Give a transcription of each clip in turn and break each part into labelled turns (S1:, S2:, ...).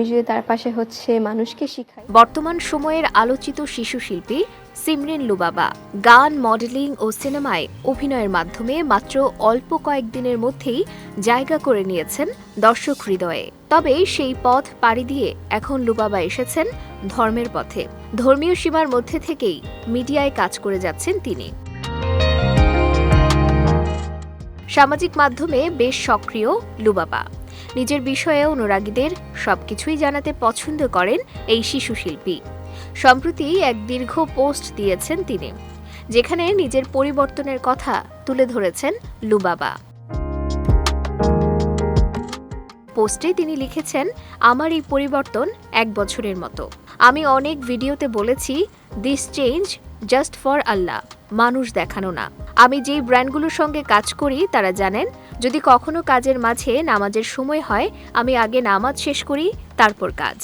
S1: যদি তার পাশে হচ্ছে মানুষকে শিখাই
S2: বর্তমান সময়ের আলোচিত শিশু শিল্পী সিমরিন লুবাবা গান, মডেলিং ও সিনেমায় অভিনয়ের মাধ্যমে মাত্র অল্প কয়েকদিনের মধ্যেই জায়গা করে নিয়েছেন দর্শক হৃদয়ে। তবে সেই পথ পাড়ি দিয়ে এখন লুবাবা এসেছেন ধর্মের পথে। ধর্মীয় সীমার মধ্যে থেকেই মিডিয়ায় কাজ করে যাচ্ছেন তিনি। সামাজিক মাধ্যমে বেশ সক্রিয় লুবাবা। নিজের বিষয়ে অনুরাগীদের সবকিছুই জানাতে পছন্দ করেন এই শিশু শিল্পী। সম্প্রতি এক দীর্ঘ পোস্ট দিয়েছেন তিনি, যেখানে নিজের পরিবর্তনের কথা তুলে ধরেছেন লুবাবা। পোস্টে তিনি লিখেছেন, আমার এই পরিবর্তন এক বছরের মতো। আমি অনেক ভিডিওতে বলেছি দিস চেঞ্জ জাস্ট ফর আল্লাহ মানুষ দেখানো না। আমি যেই ব্র্যান্ডগুলোর সঙ্গে কাজ করি, তারা জানেন, যদি কখনো কাজের মাঝে নামাজের সময় হয়, আমি আগে নামাজ শেষ করি, তারপর কাজ।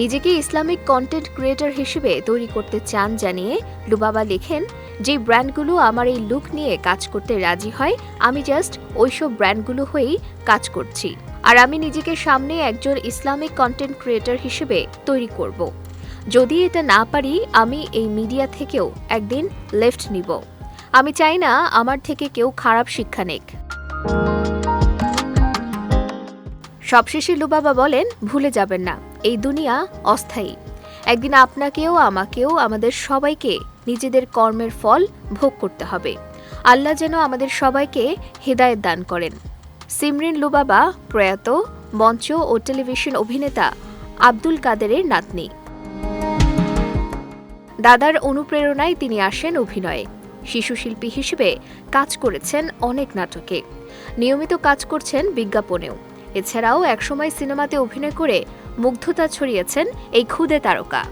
S2: নিজেকে ইসলামিক কন্টেন্ট ক্রিয়েটর হিসেবে তৈরি করতে চান জানিয়ে লুবাবা লেখেন যে ব্র্যান্ডগুলো আমার এই লুক নিয়ে কাজ করতে রাজি হয়, আমি জাস্ট ওইসব ব্র্যান্ডগুলো হয়েই কাজ করছি। আর আমি নিজেকে সামনে একজন ইসলামিক কন্টেন্ট ক্রিয়েটর হিসেবে তৈরি করব। যদি এটা না পারি, আমি এই মিডিয়া থেকেও একদিন লেফট নিব। আমি চাই না আমার থেকে কেউ খারাপ শিক্ষা নেক। সবশেষে লুবাবা বলেন, ভুলে যাবেন না, এই দুনিয়া অস্থায়ী। একদিন আপনাকেও, আমাকেও, আমাদের সবাইকে নিজেদের কর্মের ফল ভোগ করতে হবে। আল্লাহ যেন আমাদের সবাইকে হেদায়ত দান করেন। সিমরিন লুবাবা প্রয়াত, মঞ্চ ও টেলিভিশন অভিনেতা আব্দুল কাদেরের নাতনি। দাদার অনুপ্রেরণায় তিনি আসেন অভিনয়ে। শিশুশিল্পী হিসেবে কাজ করেছেন অনেক নাটকে। নিয়মিত কাজ করছেন বিজ্ঞাপনেও। এছাড়াও একসময় সিনেমাতে অভিনয় করে মুগ্ধতা ছড়িয়েছেন এই ক্ষুদে তারকা।